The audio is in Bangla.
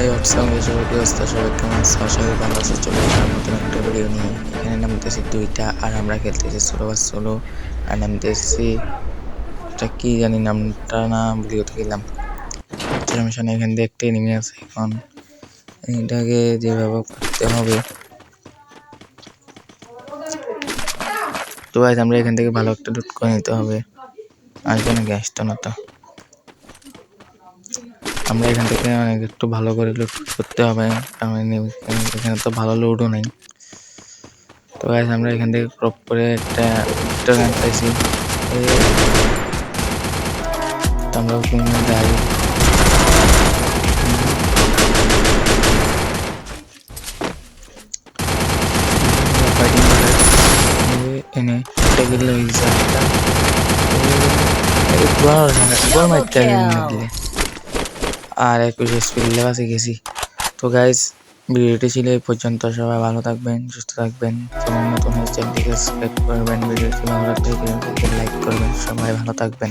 এই হোয়াটসঅ্যাপ সবাই কি অবস্থা সবাই কেমন আছে? ভালো আছে। চলে আসার একটা ভিডিও নিয়ে এখানে নামতেছি দুইটা, আর আমরা খেলতেছি ষোলো বা ষোলো আর নামতেছি, এটা কি জানি নামটা না ভিডিওতে গেলাম এখান দিয়ে একটা এনিমি আছে, এখন এটাকে যেভাবে করতে হবে। তো গাইজ আমরা এখান থেকে ভালো একটা লুট করে নিতে হবে। আসবে না গ্যাস তো না তো। আমরা এখান থেকে অনেক একটু ভালো করে লুট করতে হবে কারণ এনে- এখানে তো ভালো লুটও নেই তো গাইজ আমরা এখান থেকে ক্রপ করে একটা একটা গান পাইছি এই তো আমরা ওখানে যাই ফাইটিং করে এই এনে একটা গেলে হয়ে গেছে একটা এই গোল গোল মারতে দিলে আর একুশে স্পিড লেবাসে গেছি। তো গাইজ ভিডিওটি ছিল এই পর্যন্ত। সবাই ভালো থাকবেন, সুস্থ থাকবেন। চ্যানেল নতুন চ্যানেলটিকে সাবস্ক্রাইব করবেন। ভিডিওটি ভালো লাইক করবেন। সবাই ভালো থাকবেন।